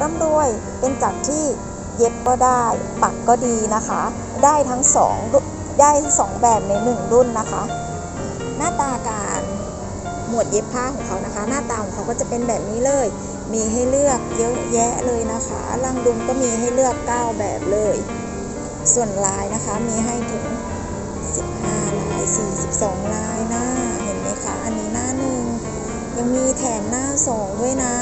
กร่ำรวย เป็นจักรที่เย็บก็ได้ ปักก็ดีนะคะ ได้ทั้งสองได้สองแบบในหนึ่งรุ่นนะคะ หน้าตาการหมวดเย็บผ้าของเขานะคะ หน้าตาของเขาก็จะเป็นแบบนี้เลย มีให้เลือกเยอะแยะเลยนะคะลังดุมก็มีให้เลือก 9 แบบเลย ส่วนลายนะคะมีให้ถึง 15 ลาย 42 ลายหน้าเห็นไหมคะอันนี้ ยังมีแถมหน้าสองด้วยนะ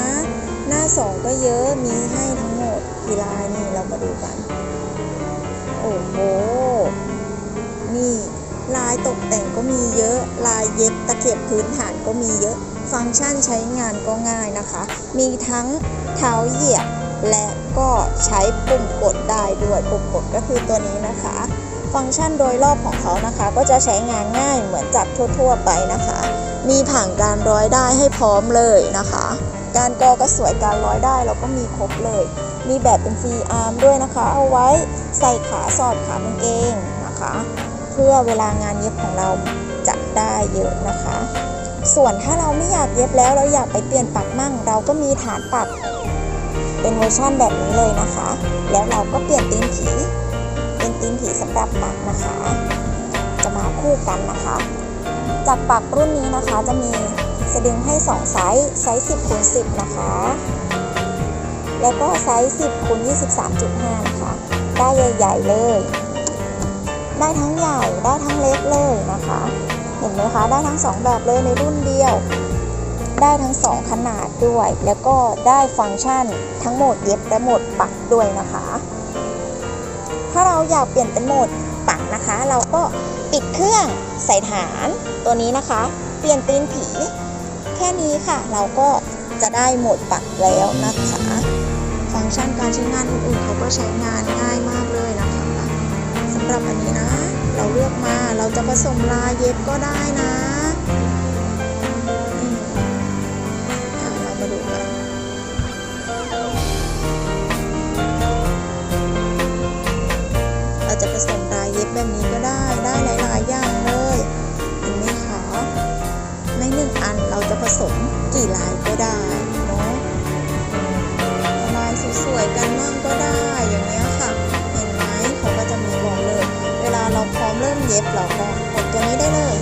หน้าสองก็เยอะมีให้ทั้งหมดกี่ลายนี่เรามาดูกัน โอ้โห นี่ลายตกแต่งก็มีเยอะ ลายเย็บตะเข็บพื้นฐานก็มีเยอะ ฟังก์ชันใช้งานก็ง่ายนะคะ มีทั้งเท้าเหยียบและก็ใช้ปุ่มกดได้ด้วย ปุ่มกดก็คือตัวนี้นะคะ ฟังก์ชันโดยรอบของเขานะคะ ก็จะใช้งานง่ายเหมือนจับทั่ว ๆ ไปนะคะ มีผังการร้อยได้ให้พร้อมเลยนะคะ การกอก็สวยการร้อยได้เราก็มีครบเลย มีแบบเป็นฟรีอาร์มด้วยนะคะ เอาไว้ใส่ขาสอดขากางเกงนะคะ เพื่อเวลางานเย็บของเราจะได้เยอะนะคะ ส่วนถ้าเราไม่อยากเย็บแล้วเราอยากไปเปลี่ยนปักมั่ง เราก็มีฐานปักเป็นเวอร์ชั่นแบบนี้เลยนะคะ แล้วเราก็เปลี่ยนตีนผี เป็นตีนผีสำหรับปักนะคะ จะมาคู่กันนะคะ จากปักรุ่นนี้นะคะจะมีสะดึงให้ 2 ไซส์ไซส์ 10คูณ10 นะคะ แล้วก็ไซส์ 10คูณ23.5 นะคะ ได้ใหญ่ๆเลย ได้ทั้งใหญ่ได้ทั้งเล็กเลยนะคะ เห็นไหมคะ ได้ทั้ง 2 แบบเลยในรุ่นเดียว ได้ทั้ง 2 ขนาดด้วย แล้วก็ได้ฟังก์ชันทั้งโหมดเย็บและโหมดปักด้วยนะคะ ถ้าเราอยากเปลี่ยนเป็นโหมด ปักนะคะ เราก็ปิดเครื่องใส่ฐานตัวนี้นะคะ เปลี่ยนตีนผี แค่นี้ค่ะ เราก็จะได้โหมดปักแล้วนะคะ ฟังก์ชันการใช้งานอื่นๆเขาก็ใช้งานง่ายมากเลยนะคะสำหรับอันนี้นะ เราเลือกมาเราจะผสมลายเย็บก็ได้นะ แบบนี้ก็ได้ได้หลายๆอย่างเลยเห็นไหมคะในหนึ่งอันเราจะผสมกี่ลายก็ได้เนาะลายสวยๆกันมั่งก็ได้อย่างเงี้ยค่ะ เห็นไหมเขาก็จะมีบอกเลย เวลาเราพร้อมเริ่มเย็บเราก็กดตัวนี้ได้เลย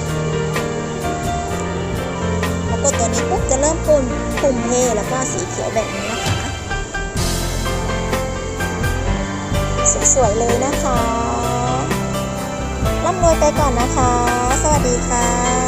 พอกดตัวนี้ปุ๊บจะเริ่มปุ่มปุ่มเพแล้วก็สีเขียวแบบนี้นะคะสวยๆเลยนะคะ วยไปก่อนนะคะ สวัสดีค่ะ